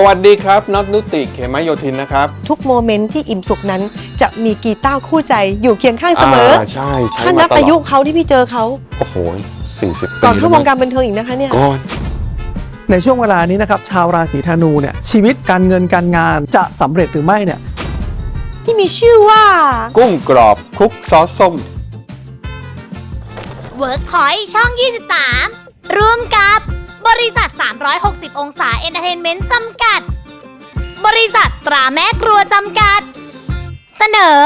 สวัสดีครับน็อตนุติเขมโยธินนะครับทุกโมเมนต์ที่อิ่มสุขนั้น จะมีกีตาร์คู่ใจอยู่เคียงข้างเสมอาใช่ใช้ถ้ามานับตลอายุอดเขาที่พี่เจอเขา โอ้โหสี่สิบปีก่อนเข้าวงแล้การบันเทิงอีกนะคะเนี่ย ก่อน ในช่วงเวลานี้นะครับชาวราศีธนูเนี่ยชีวิตการเงินการงานจะสำเร็จหรือไม่เนี่ย ที่มีชื่อว่า กุ้งกรอบคลุกซอสส้ม เวิร์กพอยช่อง 23 ร่วมกับ บริษัท 360 องศาเอนเตอร์เทนเมนต์จำกัด บริษัทตราแม่ครัวจำกัด เสนอ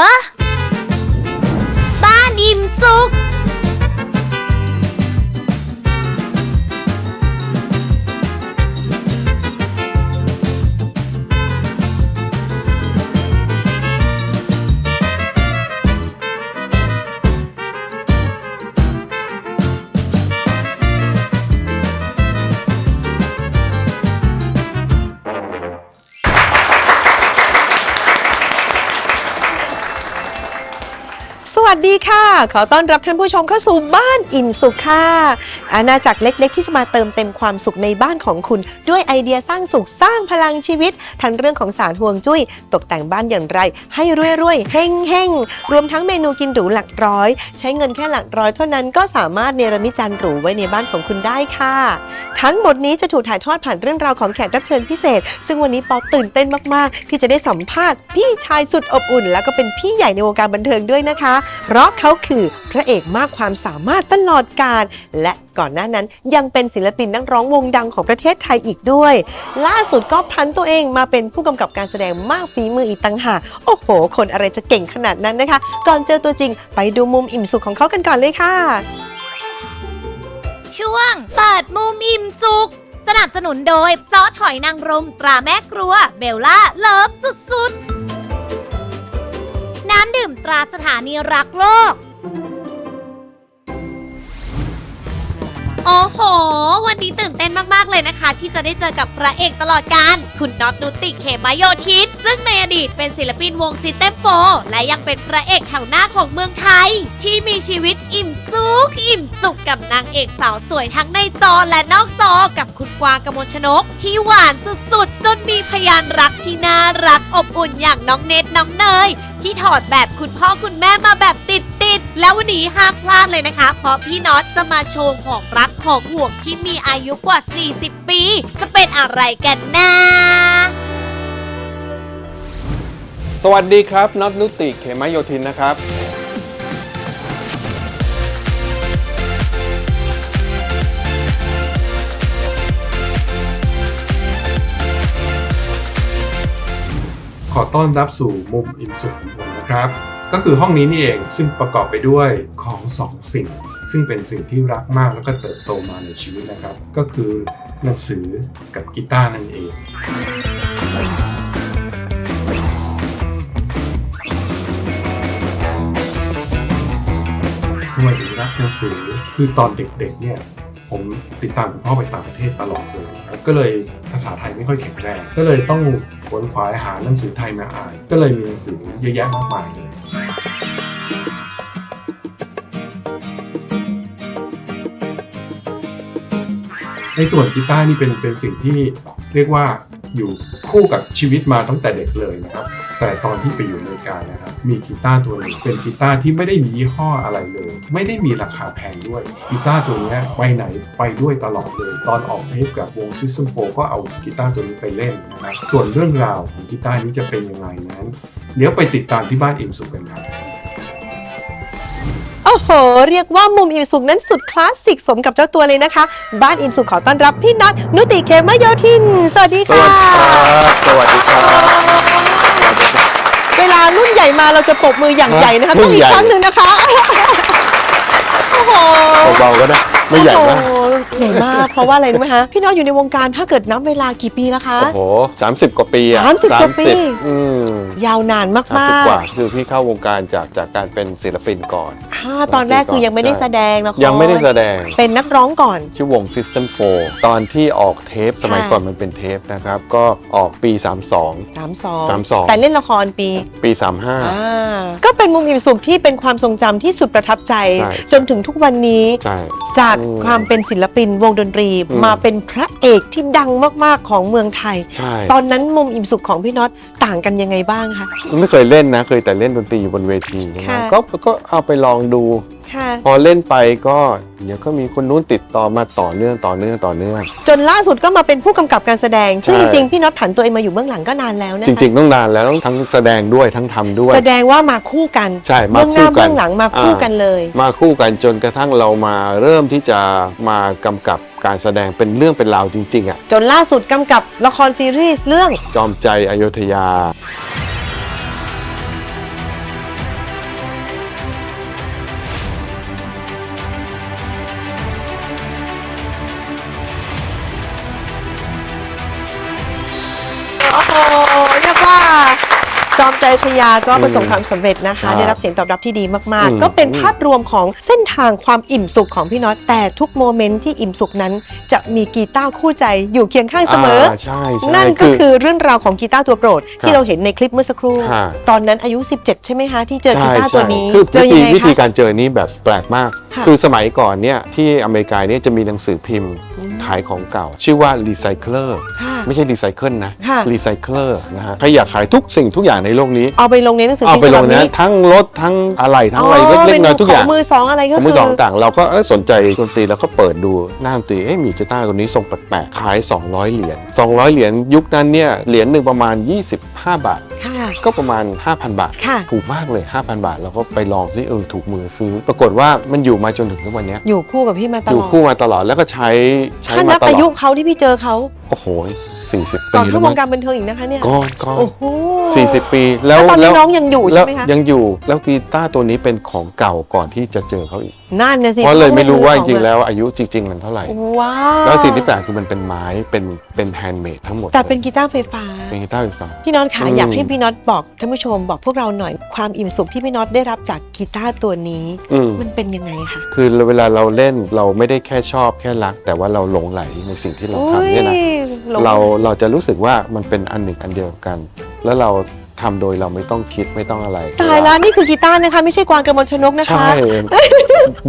วัสดีค่ะ ขอต้อนรับท่านผู้ชมเข้าสู่บ้านอิ่มสุขค่ะ อาณาจักรเล็ก ๆ ที่จะมาเติมเต็มความสุขในบ้านของคุณ ด้วยไอเดียสร้างสุขสร้างพลังชีวิต ทั้งเรื่องของสารห่วงจุ้ย ตกแต่งบ้านอย่างไร ให้รวยๆเฮ่งๆ รวมทั้งเมนูกินหรูหลักร้อย ใช้เงินแค่หลักร้อยเท่านั้นก็สามารถเนรมิตจานหรูไว้ในบ้านของคุณได้ค่ะ ทั้งหมดนี้จะถูกถ่ายทอดผ่านเรื่องราวของแขกรับเชิญพิเศษ ซึ่งวันนี้ปอตื่นเต้นมาก ๆ ที่จะได้สัมภาษณ์พี่ชายสุดอบอุ่น แล้วก็เป็นพี่ใหญ่ในวงการบันเทิงด้วยนะคะ เพราะเขาคือพระเอกมากความสามารถตลอดกาลและก่อนหน้านั้นยังเป็นศิลปินนักร้องวงดังของประเทศไทยอีกด้วย ล่าสุดก็พันตัวเองมาเป็นผู้กำกับการแสดงมากฝีมืออีกต่างหากโอ้โห คนอะไรจะเก่งขนาดนั้นนะคะ ก่อนเจอตัวจริงไปดูมุมอิ่มสุขของเขากันก่อนเลยค่ะ ช่วง เปิดมุมอิ่มสุขสนับสนุนโดย ซอสหอยนางรมตราแม่ครัว เบลล่า เลิฟสุดๆ น้ำดื่มตราสถานีรักโลก โอ้โห วันนี้ตื่นเต้นมากๆเลยนะคะ ที่จะได้เจอกับพระเอกตลอดการ คุณน็อตนุติเขมโยธิน ซึ่งในอดีตเป็นศิลปินวงซิเต็มโฟและยังเป็นพระเอกแถวหน้าของเมืองไทย ที่มีชีวิตอิ่มสุขอิ่มสุขกับนางเอกสาวสวยทั้งในจอและนอกจอกับคุณกวางกมลชนก ที่หวานสุดๆ จนมีพยานรักที่น่ารักอบอุ่นอย่างน้องเนตน้องเนยที่ถอดแบบคุณพ่อคุณแม่มาแบบติด แล้ววันนี้ห้ามพลาดเลยนะคะ เพราะพี่น็อตจะมาโชว์ของรักของห่วงที่มีอายุกว่า 40 ปี จะเป็นอะไรกันนะสวัสดีครับน็อตนุติเขมโยธินนะครับขอต้อนรับสู่มุมอิ่มสุขของผมนะครับ ก็คือห้องนี้นี่เองซึ่งประกอบไปด้วยของสองสิ่ง ซึ่งเป็นสิ่งที่รักมากแล้วก็เติบโตมาในชีวิตนะครับ ก็คือหนังสือกับกีตาร์นั่นเองทำไมถึงรักหนังสือคือตอนเด็กๆเนี่ย ผมติดตามคุณพ่อไปต่างประเทศตลอดเลยครับก็เลยภาษาไทยไม่ค่อยแข็งแรงก็เลยต้องขวนขวายหาหนังสือไทยมาอ่าน ก็เลยมีหนังสือเยอะแยะมากมายเลยในส่วนกีตาร์นี่เป็นเป็นสิ่งที่เรียกว่า อยู่คู่กับชีวิตมาตั้งแต่เด็กเลยนะครับ แต่ตอนที่ไปอยู่อเมริกานะครับ มีกีตาร์ตัวหนึ่งเป็นกีตาร์ที่ไม่ได้มียี่ห้ออะไรเลย ไม่ได้มีราคาแพงด้วยกีตาร์ตัวนี้ไปไหนไปด้วยตลอดเลย ตอนออกเทปกับวง System 4ก็เอากีตาร์ตัวนี้ไปเล่นนะครับส่วนเรื่องราวของกีตาร์นี้จะเป็นยังไงนั้น เดี๋ยวไปติดตามที่บ้านอิ่มสุขกันครับ อ้โห เรียกว่ามุมอิ่มสุขนั้นสุดคลาสสิกสมกับเจ้าตัวเลยนะคะ บ้านอิ่มสุขขอต้อนรับพี่น็อตนุติเขมโยธิน สวัสดีสค่ะ วัสดีครับ สวัสดีครับเวลารุ่นใหญ่มาเราจะปรบมืออย่างใหญ่นะคะรุ่ต้องนอีใหกญ่ครั้งหนึ่งนะคะ โอ้โห เบาๆก็ได้ไม่ใหญ่มากโอ้โใหญ่มาก เพราะว่าอะไรรู้ไหมคะพี่น็อตอยู่ในวงการถ้าเกิดนับเวลากี่ปีแล้วคะ โอ้โหสามสิบกว่าปีอะสามสิบกว่าปี 30อืมยาวนานมากสามสิบๆกว่าคือพี่เข้าวงการจากจากการเป็นศิลปินก่อนอ่าตอนแรกคือยังไม่ได้แสดงละครยังไม่ได้แสดง เป็นนักร้องก่อน ชื่อวง System 4 ตอนที่ออกเทปสมัยค่ะ ก่อนมันเป็นเทปนะครับ ก็ออกปี 32 32 32 แต่เล่นละครปี ปีอ่า35ก็เป็นมุมอิ่มสุขที่เป็นความทรงจำที่สุดประทับใจ ใช่ จนถึงทุกวันนี้ใช่ จากอืมความเป็นศิลปินวงดนตรีอืมมาเป็นพระเอกที่ดังมากๆของเมืองไทย ใช่ ตอนนั้นมุมอิ่มสุขของพี่น็อตต่างกันยังไงบ้างคะ ไม่เคยเล่นนะ เคยแต่เล่นดนตรีอยู่บนเวทีนะค่ะ ก็ก็เอาไปลองดูค่ะ พอเล่นไปก็เดี๋ยวก็มีคนนู้นติดต่อมาต่อเนื่องต่อเนื่องต่อเนื่อง จนล่าสุดก็มาเป็นผู้กำกับการแสดง ซึ่งใช่ จริงๆ พี่น็อตผันตัวเองมาอยู่เบื้องหลังก็นานแล้วนะจคะริง ๆ ต้องนานแล้วทั้งแสดงด้วยทั้งทำด้วย แสดงว่ามาคู่กันใช่มาเบื้องหน้าคู่กันเบื้องหลังมาคู่กันเลย มาคู่กันจนกระทั่งเรามาเริ่มที่จะมากำกับการแสดงเป็นเรื่องเป็นราวจริงๆอะจนล่าสุดกำกับละครซีรีส์เรื่อง จอมใจอยุธยา จอมใจทยาก็อืมประสบความสำเร็จนะคะครับได้รับเสียงตอบรับที่ดีมากอืมๆก็เป็นภาพรวมของเส้นทางความอิ่มสุขของพี่น็อตแต่ทุกโมเมนต์ที่อิ่มสุขนั้น จะมีกีตาร์คู่ใจอยู่เคียงข้างเสมออาใช่ใช่นั่นก็คือเรื่องราวของกีตาร์ตัวโปรด ที่เราเห็นในคลิปเมื่อสักครู่ ฮะ ตอนนั้นอายุ 17 ใช่ไหมคะ ที่เจอกีใช่ตาร์ตัวนี้ใช่คือเจอวิยัธีงไงวิธีคะ การเจอนี้แบบแปลกมาก ค่ะคือสมัยก่อนเนี่ยที่อเมริกาเนี่ยจะมีหนังสือพิมพ์อืมขายของเก่า ชื่อว่ารีไซเคิลค่ะ ไม่ใช่รีไซเคิลนะค่ะ รีไซเคิลนะฮะใครอยากขายทุกสิ่งทุกอย่างในโลกนี้ เอาไปลงในหนังสือเอาพิมไปพ์ฉลบังบนะนี้ทั้งรถทั้งอะไรทั้งอะไรอ๋อเล็กๆน้อยๆทุกอย่างเป็นของมือสองอะไรก็ของมือคืสองต่างเราก็เอ้ยสนใจดนตรีแล้วก็เปิดดูหน้าดนตรีเอ้ยมีกีตาร์ตัวนี้ทรงแปลกๆขาย 200 เหรียญ200 เหรียญยุคนั้นเนี่ยเหรียญหนึ่งประมาณ 25 บาท ค่ะ ก็ประมาณ 5,000 บาท ค่ะ ถูกมากเลย 5,000 บาท เราก็ไปลองที่เออถูกมือซื้อ ปรากฏว่ามันอยู่มาจนถึงทุกวันเนี้ยอยู่คู่กับพี่มาตอยู่ลอดคู่มาตลอดแล้วก็ใช้ใช้ถ้ามานับตอาลอยุดเขาที่พี่เจอเขา โอ้โห 40 ก่ปีอนแล้เข้าววมั้งงการบันเทิงอีกนะคะเนี่ยก่อนก่อนโอ้โห40ปีแล้แล้ววตอนนี้แล้วน้องยังอยู่ใช่ไหมคะ แล้วยังอยู่แล้วกีตาร์ตัวนี้เป็นของเก่าก่อนที่จะเจอเขาอีก นั่นนะสิเพราะเลยไม่รู้ว่าจขอริงๆแล้วอายุจริง ๆ มันเท่าไหร่ ว้าวแล้วสิ่งที่แปลกคือมันเป็นไม้เป็นเป็นแฮนด์เมดทั้งหมดแต่เป็นกีตาร์ไฟฟ้า เป็นกีตาร์ไฟฟ้า พี่น็อตค่ะอืม อยากให้พี่น็อตบอกท่านผู้ชมบอกพวกเราหน่อยความอิ่มสุขที่พี่น็อตได้รับจากกีตาร์ตัวนี้ อืม มันเป็นยังไงคะคือเวลาเราเล่นเราไม่ได้แค่ชอบแค่รัก แต่ว่าเราหลงไหลในสิ่งที่เราทำเนี่ยนะหลงเราเราจะรู้สึกว่ามันเป็นอันหนึ่งอันเดียวกัน แล้วเรา ทำโดยเราไม่ต้องคิดไม่ต้องอะไรตายแล้วนี่คือกีตาร์นะคะ ไม่ใช่กวางกระมวลชนกนะคะใช่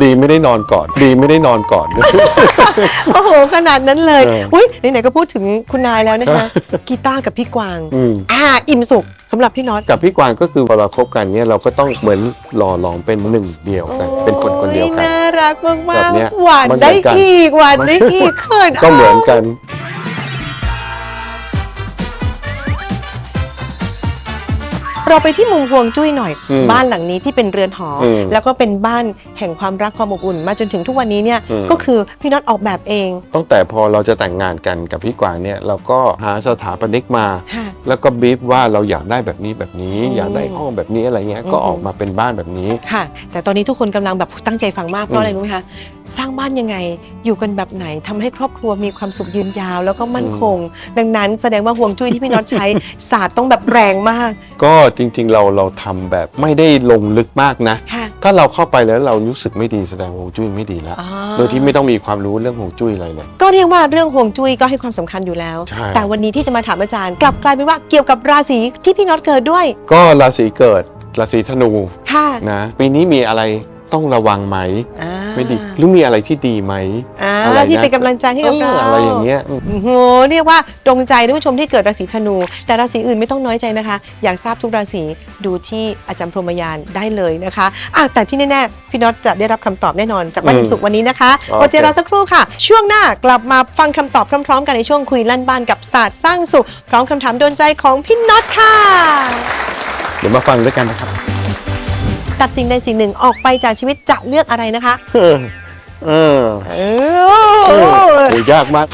ดีไม่ได้นอนก่อน ดีไม่ได้นอนก่อน โอ้โห ขนาดนั้นเลยเอออุ้ยไหนๆก็พูดถึงคุณนายแล้วนะคะกีตาร์กับพี่กวาง อืม อ่า อิ่มสุขสำหรับพี่น็อต กับพี่กวางก็คือพอเราคบกันเนี่ยเราก็ต้องเหมือนหล่อหลอมเป็นหนึ่งเดียวกัน เป็นคนคนเดียวกัน โอ้น่ารักแบมากบเนี้ยๆหวานมันเหมืได้อนกันอีกหวานได้อีกเขินก็เหมือนกัน เราไปที่มุมฮวงจุ้ยหน่อย อืมบ้านหลังนี้ที่เป็นเรือนหออมแล้วก็เป็นบ้านแห่งความรักความอบอุ่น มาจนถึงทุกวันนี้เนี่ยอืม ก็คือพี่น็อตออกแบบเองตั้งแต่พอเราจะแต่งงานกันกับพี่กวางเนี่ยเราก็หาสถาปนิกมา ค่ะ แล้วก็บีฟว่าเราอยากได้แบบนี้แบบนี้ อืมอยากได้ห้องแบบนี้อะไรเงี้ยก็อืมออกมาเป็นบ้านแบบนี้ ค่ะ แต่ตอนนี้ทุกคนกำลังแบบตั้งใจฟังมากเพราะอืมอะไรรู้ไหมคะสร้างบ้านยังไง อยู่กันแบบไหนทำให้ครอบครัวมีความสุขยืนยาว แล้วก็มั่นคง ดังนั้นแสดงว่าห่วงจุ้ยที่พี่น็อตใช้ศาสตร์ต้องแบบแรงมาก ก็จริงๆเราเราทำแบบไม่ได้ลงลึกมากนะค่ะถ้าเราเข้าไปแล้วเรารู้สึกไม่ดีแสดงว่าฮวงจุ้ยไม่ดีแล้วอ่าโดยที่ไม่ต้องมีความรู้เรื่องฮวงจุ้ยอะไรเลยก็เรียกว่าเรื่องห่วงจุ้ยก็ให้ความสำคัญอยู่แล้วใช่แต่วันนี้ที่จะมาถามอาจารย์ กลับกลายเป็นว่าเกี่ยวกับราศีที่พี่น็อตเกิดด้วย ก็ราศีเกิดราศีธนูค่ะนะปีนี้มีอะไร ต้องระวังไหมอ่าไม่ดีหรือมีอะไรที่ดีไหม อ่าอะไรนะ ที่เป็นกำลังใจให้กับเอเราออะไรอย่างเงี้ยอืมโอ้โหเรียกว่าตรงใจท่านผู้ชมที่เกิดราศีธนู แต่ราศีอื่นไม่ต้องน้อยใจนะคะ อยากทราบทุกราศีดูที่อาจารย์พรหมยานได้เลยนะคะอะแต่ที่แน่ๆพี่น็อตจะได้รับคำตอบแน่นอนจากบ้านอืมอิ่มสุขวันนี้นะคะโอเค อดใจรอสักครู่ค่ะ ช่วงหน้ากลับมาฟังคำตอบพร้อม ๆ กันในช่วงคุยลั่นบ้านกับศาสตร์สร้างสุข พร้อมคำถามโดนใจของพี่น็อตค่ะ เดี๋ยวมาฟังด้วยกันนะครับ ตัดสิ่งใดสิ่งหนึ่งออกไปจากชีวิตจะเลือกอะไรนะคะ เออ เออเอโอ้อยากมาก